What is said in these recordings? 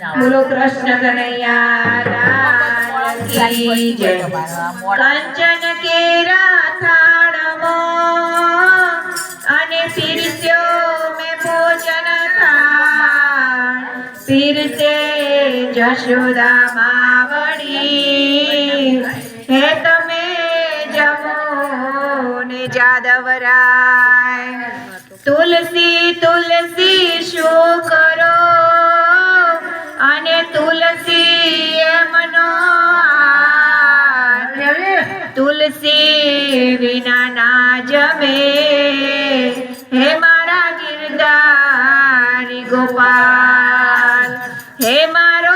બોલો કૃષ્ણ કનૈયા લાલ કી જય કંચન કેરા થાળમાં અને પીરસ્યો મેં ભોજન થાળ પીરસે જશોદા માવડી હે તમે જમો ને જાદવરાય તુલસી તુલસી શું કરો વિના ના જમે. હે મારા ગિરધારી ગોપાલ હે મારો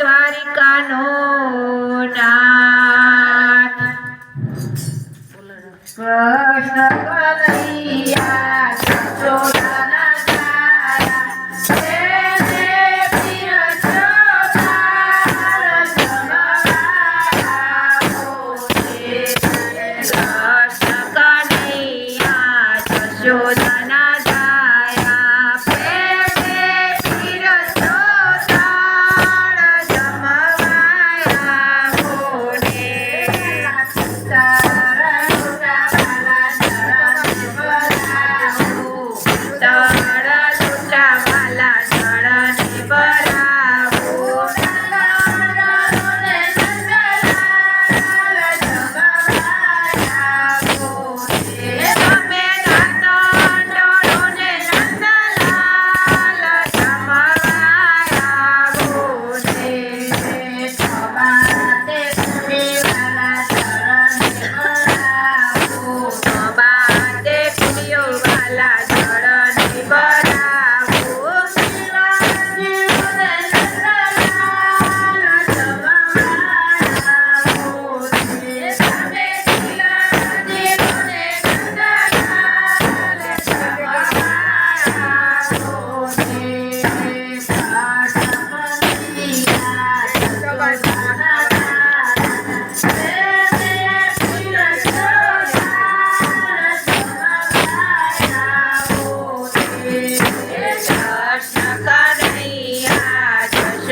દ્વારિકાનો નાથ. કૃષ્ણ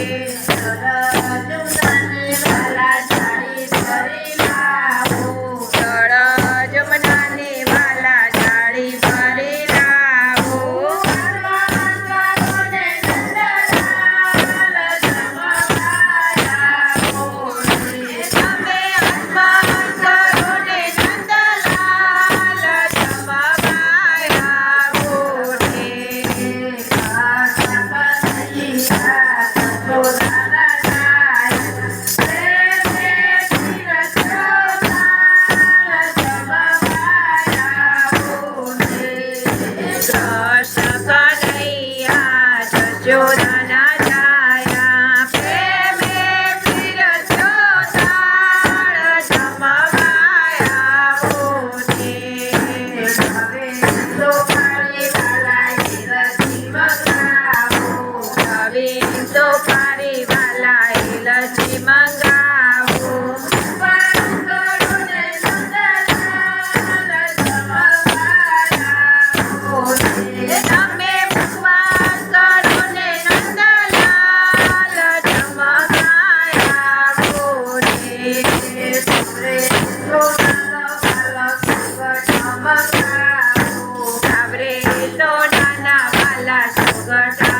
Amen. નથી મંગાવું. તમે ભગવાન કરો ને નંદલાલ જમગાયા આવરે સોના વાલા સુગટ